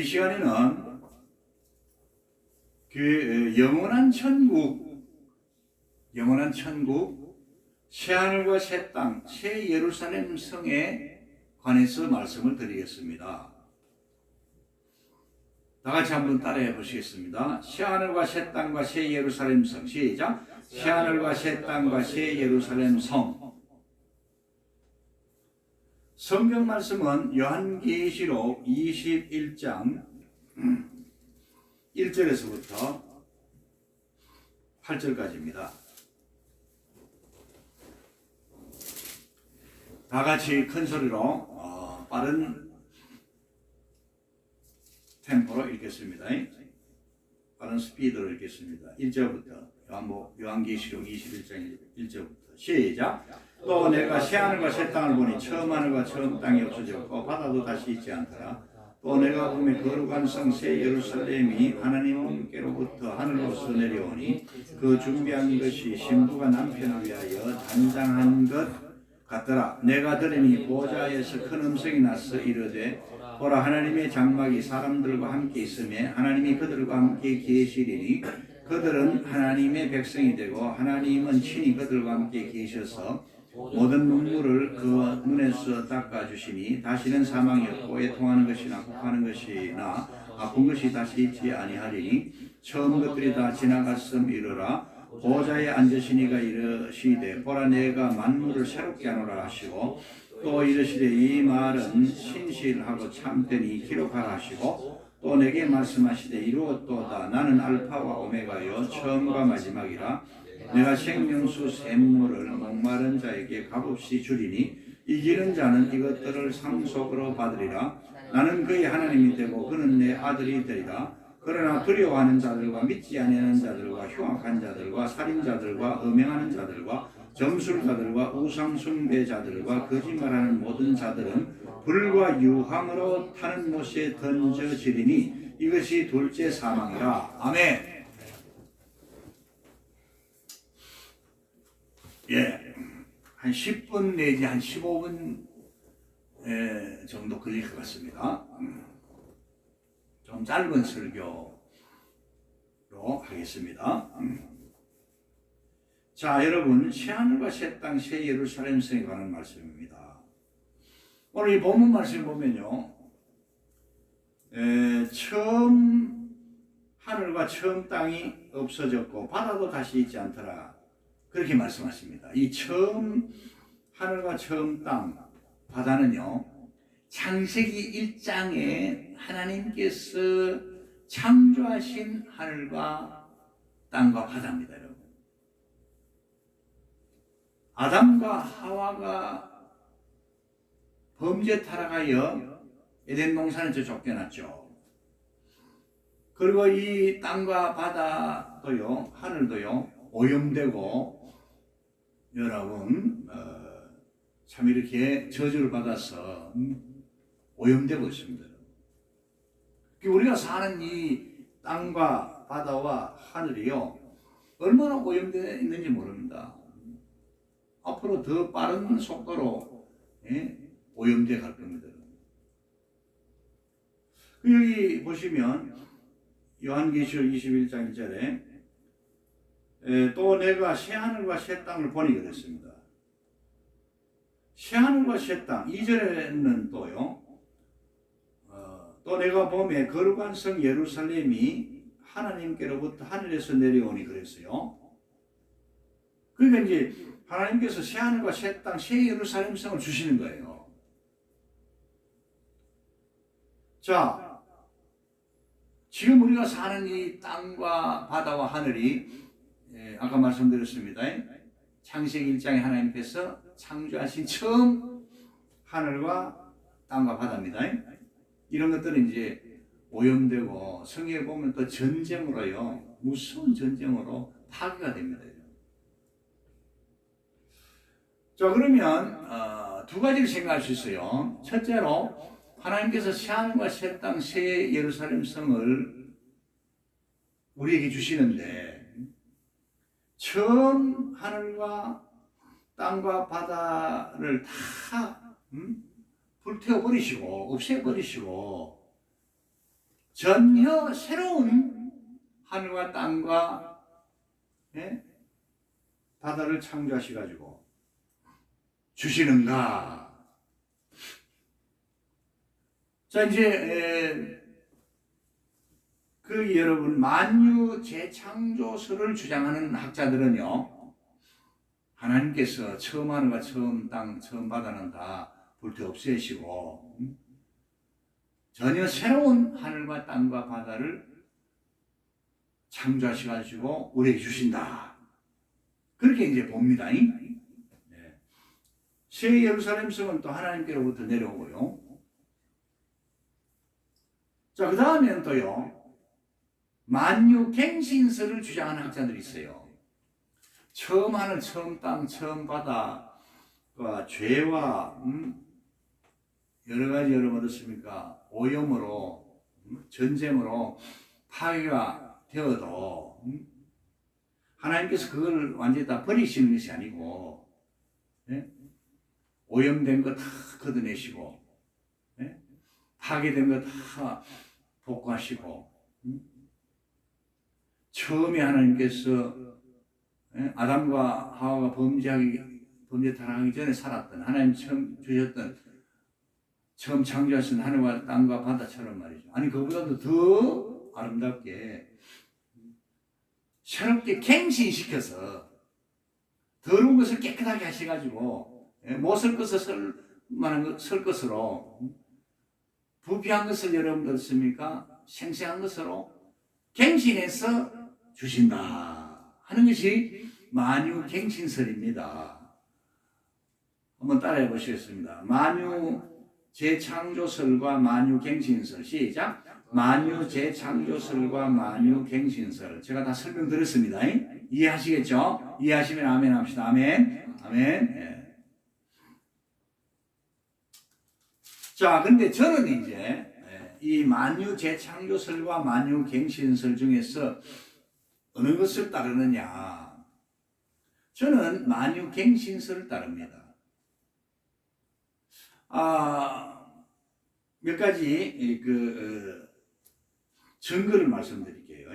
이 시간에는 그 영원한 천국, 영원한 천국, 새하늘과 새 땅, 새 예루살렘 성에 관해서 말씀을 드리겠습니다. 다 같이 한번 따라해 보시겠습니다. 새하늘과 새 땅과 새 예루살렘 성 시작. 새하늘과 새 땅과 새 예루살렘 성. 성경 말씀은 요한계시록 21장 1절에서부터 8절까지입니다. 다 같이 큰 소리로 어, 빠른 템포로 읽겠습니다. 빠른 스피드로 읽겠습니다. 1절부터 요한보, 요한계시록 21장 1절부터 시작. 또 내가 새 하늘과 새 땅을 보니 처음 하늘과 처음 땅이 없어졌고 바다도 다시 있지 않더라. 또 내가 보면 거룩한 성새 예루살렘이 하나님께로부터 하늘로서 내려오니 그 준비한 것이 신부가 남편을 위하여 단장한 것 같더라. 내가 들으니 보좌에서 큰 음성이 나서 이르되 보라 하나님의 장막이 사람들과 함께 있음에 하나님이 그들과 함께 계시리니 그들은 하나님의 백성이 되고 하나님은 친히 그들과 함께 계셔서 모든 눈물을 그 눈에서 닦아주시니 다시는 사망이 없고 애통하는 것이나哭하는 것이나 아픈 것이 다시 있지 아니하리니 처음 것들이 다 지나갔음 이르라. 보좌에 앉으시니가 이르시되 보라 내가 만물을 새롭게 하노라 하시고 또 이르시되 이 말은 신실하고 참되니 기록하라 하시고 또 내게 말씀하시되 이루었도다. 나는 알파와 오메가요. 처음과 마지막이라 내가 생명수 샘물을 목마른 자에게 값없이 주리니 이기는 자는 이것들을 상속으로 받으리라. 나는 그의 하나님이 되고 그는 내 아들이 되리라. 그러나 두려워하는 자들과 믿지 아니하는 자들과 흉악한 자들과 살인자들과 음행하는 자들과 점술자들과 우상숭배자들과 거짓말하는 모든 자들은 불과 유황으로 타는 못에 던져지리니 이것이 둘째 사망이라 아멘. 예, 한 10분 내지 한 15분 에, 정도 걸릴 것 같습니다. 음, 좀 짧은 설교로 하겠습니다. 음. 자, 여러분, 새하늘과 새 땅, 새 예루살렘 성에 관한 말씀입니다. 오늘 이 본문 말씀 보면요, 에, 처음 하늘과 처음 땅이 없어졌고 바다도 다시 있지 않더라. 그렇게 말씀하십니다. 이 처음 하늘과 처음 땅 바다는요. 창세기 1장에 하나님께서 창조하신 하늘과 땅과 바다입니다, 여러분. 아담과 하와가 범죄 타락하여 에덴 동산에서 쫓겨났죠. 그리고 이 땅과 바다도요, 하늘도요, 오염되고 여러분 어, 참 이렇게 저주를 받아서 음, 오염되고 있습니다. 우리가 사는 이 땅과 바다와 하늘이요 얼마나 오염되어 있는지 모릅니다. 앞으로 더 빠른 속도로 예? 오염되어 갈 겁니다. 여기 보시면 요한계시록 21장 1절에 에, 또 내가 새 하늘과 새 땅을 보니 그랬습니다. 새 하늘과 새 땅, 2절에는 또요, 어, 또 내가 봄에 거룩한 성 예루살렘이 하나님께로부터 하늘에서 내려오니 그랬어요. 그러니까 이제 하나님께서 새 하늘과 새 땅, 새 예루살렘 성을 주시는 거예요. 자, 지금 우리가 사는 이 땅과 바다와 하늘이 예, 아까 말씀드렸습니다. 창세기 1장에 하나님께서 창조하신 처음 하늘과 땅과 바다입니다. 이런 것들은 이제 오염되고 성경에 보면 또 전쟁으로요 무서운 전쟁으로 파괴가 됩니다. 자 그러면 어, 두 가지를 생각할 수 있어요. 첫째로 하나님께서 새 하늘과 새 땅, 새 예루살렘 성을 우리에게 주시는데 처음 하늘과 땅과 바다를 다 음? 불태워 버리시고 없애 버리시고 전혀 새로운 하늘과 땅과 예? 바다를 창조하셔 가지고 주시는가? 자 이제 에, 그 여러분 만유 재창조설을 주장하는 학자들은요 하나님께서 처음 하늘과 처음 땅 처음 바다는 다 불태 없애시고 음? 전혀 새로운 하늘과 땅과 바다를 창조하셔가지고 우리에게 주신다. 그렇게 이제 봅니다. 네. 새 예루살렘 성은 또 하나님께로부터 내려오고요. 자, 그 다음에는 또요. 만유 갱신설을 주장하는 학자들이 있어요. 처음 하늘, 처음 땅, 처음 바다가 죄와 음, 여러 가지 여러분 어떻습니까? 오염으로 음, 전쟁으로 파괴가 되어도 음, 하나님께서 그걸 완전히 다 버리시는 것이 아니고 예? 오염된 거 다 걷어내시고 예? 파괴된 거다 복구하시고 음? 처음에 하나님께서 예? 아담과 하와가 범죄하기 범죄 타락하기 전에 살았던 하나님 처음 주셨던 처음 창조하신 하늘과 땅과 바다처럼 말이죠. 아니 그보다도 더 아름답게 새롭게 갱신시켜서 더러운 것을 깨끗하게 하셔가지고 예, 못쓸 것을 쓸 만한 것, 쓸 것으로 부패한 것을 여러분들 습니까 생생한 것으로 갱신해서 주신다 하는 것이 만유 갱신설입니다. 한번 따라해 보시겠습니다. 만유 재창조설과 만유 갱신설 시작. 만유 재창조설과 만유 갱신설 제가 다 설명드렸습니다. 이해하시겠죠? 이해하시면 아멘 합시다. 아멘. 아멘. 예. 자, 근데 저는 이제 예, 이 만유 재창조설과 만유 갱신설 중에서 어느 것을 따르느냐? 저는 만유 갱신설을 따릅니다. 아, 몇 가지 그 어, 증거를 말씀드릴게요.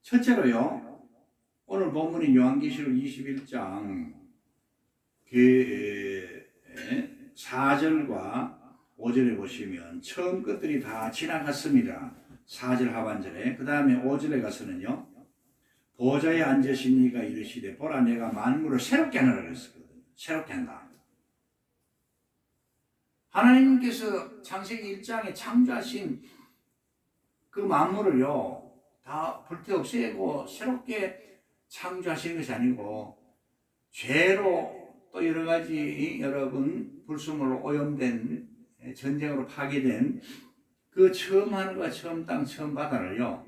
첫째로요. 오늘 본문인 요한계시록 21장 그 4절과 5절에 보시면 처음 것들이 다 지나갔습니다. 4절 하반절에 그 다음에 5절에 가서는요. 보좌에 앉으신 이가 이르시되 보라 내가 만물을 새롭게 하느라 그랬거든요. 새롭게 한다. 하나님께서 창세기 1장에 창조하신 그 만물을요, 다 불태 없애고 새롭게 창조하시는 것이 아니고, 죄로 또 여러 가지 여러분 불순으로 오염된 전쟁으로 파괴된 그 처음 하늘과 처음 땅, 처음 바다를요,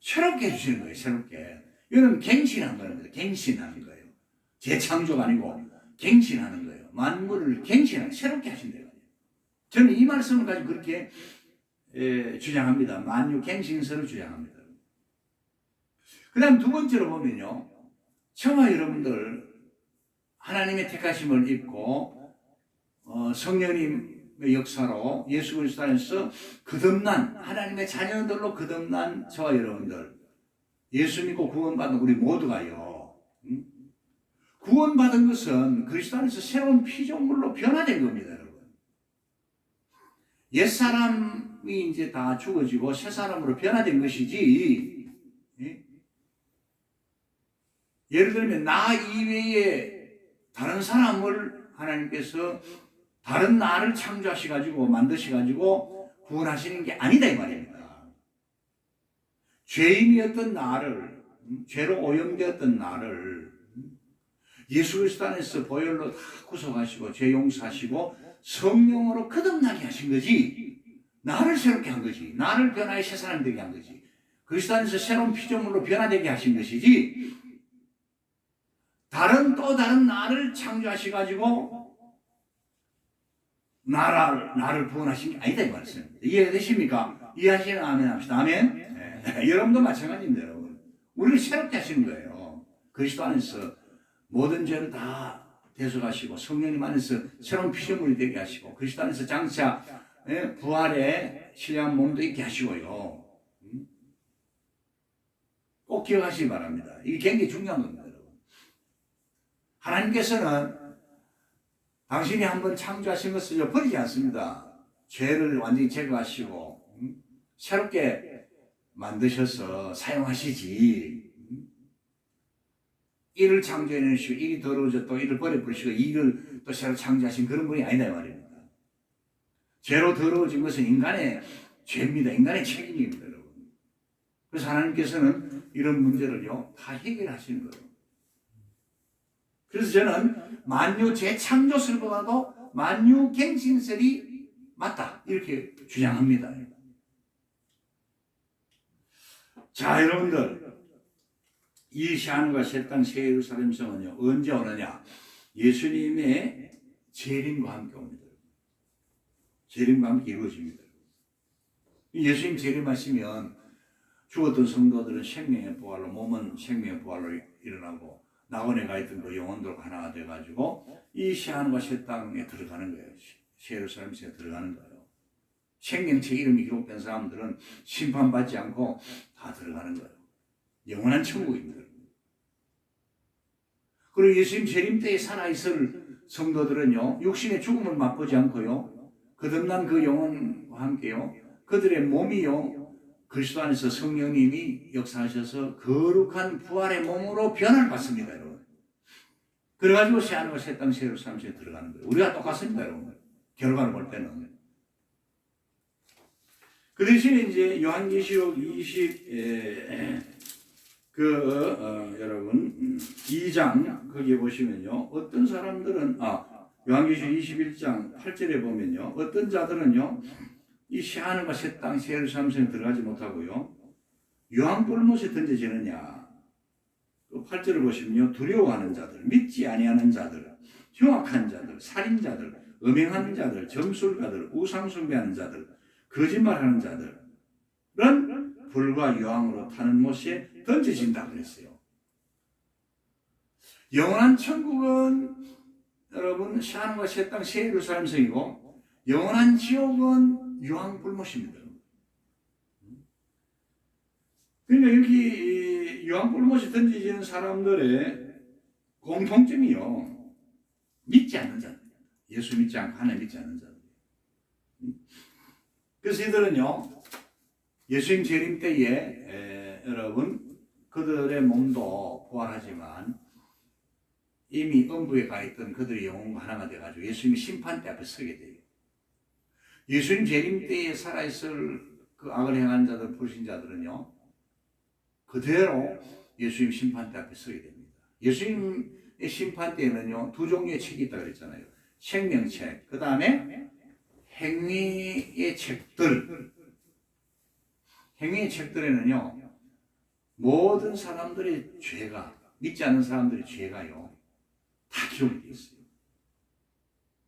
새롭게 해주시는 거예요, 새롭게. 이거는 갱신한 거예요, 갱신하는 거예요. 재창조가 아니고, 갱신하는 거예요. 만물을 갱신하는, 새롭게 하신대요. 저는 이 말씀을 가지고 그렇게 에, 주장합니다. 만유 갱신설을 주장합니다. 그 다음 두 번째로 보면요. 저와 여러분들 하나님의 택하심을 입고 어, 성령님의 역사로 예수 그리스도 안에서 거듭난 하나님의 자녀들로 거듭난 저와 여러분들 예수 믿고 구원받은 우리 모두가요. 음? 구원받은 것은 그리스도 안에서 새로운 피조물로 변화된 겁니다. 옛사람이 이제 다 죽어지고 새 사람으로 변화된 것이지. 예? 예를 들면 나 이외에 다른 사람을 하나님께서 다른 나를 창조하셔가지고 만드셔가지고 구원하시는 게 아니다 이 말입니다. 죄인이었던 나를 음, 죄로 오염되었던 나를 음, 예수 그리스도 안에서 보혈로 다 구속하시고 죄 용서하시고 성령으로 거듭나게 하신 거지. 나를 새롭게 한 거지. 나를 변화해 새 사람 되게 한 거지. 그리스도 안에서 새로운 피조물로 변화되게 하신 것이지. 다른 또 다른 나를 창조하셔 가지고 나를 나를 구원하신 게 아니다 이 말씀입니다. 이해되십니까? 이해하시는 아멘 합시다. 아멘. 네. 여러분도 마찬가지입니다, 여러분. 우리를 새롭게 하시는 거예요. 그리스도 안에서 모든 죄를 다 대속하시고 성령님 안에서 새로운 피조물이 되게 하시고 그리스도 안에서 장차 예, 부활의 신령한 몸도 있게 하시고요. 음? 꼭 기억하시기 바랍니다. 이게 굉장히 중요한 겁니다. 하나님께서는 당신이 한번 창조하신 것을 버리지 않습니다. 죄를 완전히 제거하시고 음? 새롭게 만드셔서 사용하시지. 음? 이를 창조해내시고 이를 더러워져 또 이를 버려버리시고 이를 또 새로 창조하신 그런 분이 아니다 이 말입니다. 죄로 더러워진 것은 인간의 죄입니다. 인간의 책임입니다, 여러분. 그래서 하나님께서는 이런 문제를요 다 해결하시는 거예요. 그래서 저는 만유 재창조설보다도 만유 갱신설이 맞다 이렇게 주장합니다. 자 여러분들 이 시안과 셋땅 새 예루살렘 성은요 언제 오느냐 예수님의 재림과 함께 옵니다. 재림과 함께 이루어집니다. 예수님 재림하시면 죽었던 성도들은 생명의 부활로 몸은 생명의 부활로 일어나고 낙원에 가 있던 그 영혼들 하나가 돼가지고 이 시안과 새 땅에 들어가는 거예요. 새 예루살렘에 들어가는 거예요. 생명체 이름이 기록된 사람들은 심판받지 않고 다 들어가는 거예요. 영원한 천국입니다. 그리고 예수님 재림 때에 살아있을 성도들은요, 육신의 죽음을 맛보지 않고요, 거듭난 그 영혼과 함께요, 그들의 몸이요, 그리스도 안에서 성령님이 역사하셔서 거룩한 부활의 몸으로 변을 받습니다, 여러분. 그래가지고 새 하늘과 새 땅, 새로 삼시에 들어가는 거예요. 우리가 똑같습니다, 여러분. 결과를 볼 때는. 그 대신에 이제 요한계시록 20, 에, 그, 어, 여러분, 2장, 거기에 보시면요. 어떤 사람들은, 아, 요한계시록 21장 8절에 보면요. 어떤 자들은요. 이 새하늘과 새 땅, 새 예루살렘에 들어가지 못하고요. 유황불못에 던져지느냐. 그 8절을 보시면요. 두려워하는 자들, 믿지 아니하는 자들, 흉악한 자들, 살인자들, 음행하는 자들, 점술가들, 우상숭배하는 자들, 거짓말하는 자들은 불과 유황으로 타는 못에 던져진다 그랬어요. 영원한 천국은 여러분 샤안과 새땅 새 예루살렘성이고 영원한 지옥은 유황 불못입니다. 그러니까 여기 유황 불못이 던져지는 사람들의 공통점이요 믿지 않는 자들, 예수 믿지 않고 하나님 믿지 않는 자들. 그래서 이들은요, 예수님 재림 때에 에, 여러분 그들의 몸도 부활하지만 이미 음부에 가 있던 그들의 영혼과 하나가 돼가지고 예수님 심판대 앞에 서게 돼요. 예수님 재림 때에 살아있을 그 악을 행한 자들, 불신자들은요, 그대로 예수님 심판대 앞에 서게 됩니다. 예수님의 심판대에는요, 두 종류의 책이 있다 그랬잖아요. 생명책, 그 다음에 행위의 책들, 행위의 책들에는요, 모든 사람들의 죄가, 믿지 않는 사람들의 죄가요, 다 기록이 되어 있어요.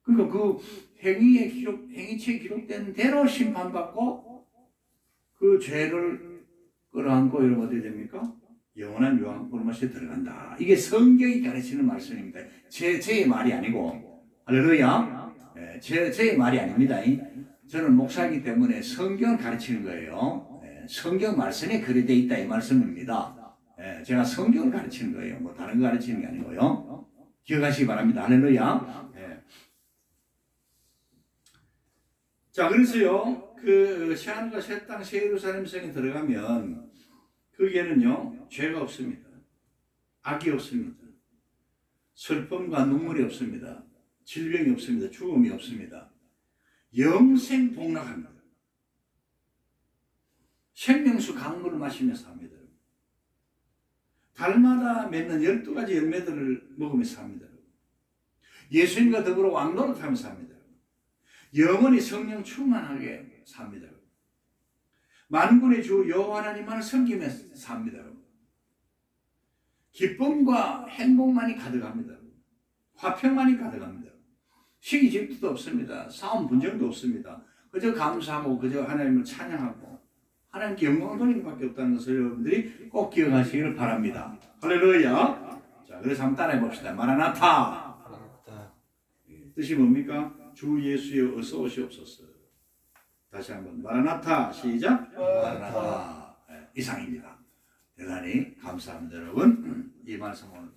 그러니까 그 행위에 기록, 행위책에 기록된 대로 심판받고 그 죄를 끌어안고 이러면 어떻게 됩니까? 영원한 유황불못에 들어간다. 이게 성경이 가르치는 말씀입니다. 제, 제 말이 아니고, 할렐루야. 예, 제, 제 말이 아닙니다. 저는 목사이기 때문에 성경을 가르치는 거예요. 예, 성경 말씀에 돼 있다 이 말씀입니다. 예, 제가 성경을 가르치는 거예요. 뭐 다른 거 가르치는 게 아니고요. 기억하시기 바랍니다. 할렐루야. 예. 자, 그래서요, 그, 새하늘과 새 땅, 새 예루살렘 성에 들어가면, 거기에는요, 죄가 없습니다. 악이 없습니다. 슬픔과 눈물이 없습니다. 질병이 없습니다. 죽음이 없습니다. 영생 복락합니다. 생명수 강물을 마시면서 삽니다. 달마다 맺는 12가지 열매들을 먹으면서 삽니다. 예수님과 더불어 왕노릇하면서 삽니다. 영원히 성령 충만하게 삽니다. 만군의 주 여호와 하나님만을 섬기면서 삽니다. 기쁨과 행복만이 가득합니다. 화평만이 가득합니다. 시기 질투도 없습니다. 싸움 분쟁도 없습니다. 그저 감사하고 그저 하나님을 찬양하고 하나님께 영광 돌리는 밖에 없다는 것을 여러분들이 꼭 기억하시기를 바랍니다. 할렐루야. 자, 그래서 한번 따라해 봅시다. 마라나타. 뜻이 뭡니까? 주 예수여 어서 오시옵소서. 다시 한번 마라나타 시작. 마라나타 예, 이상입니다. 대단히 감사합니다, 여러분. 이 말씀 오늘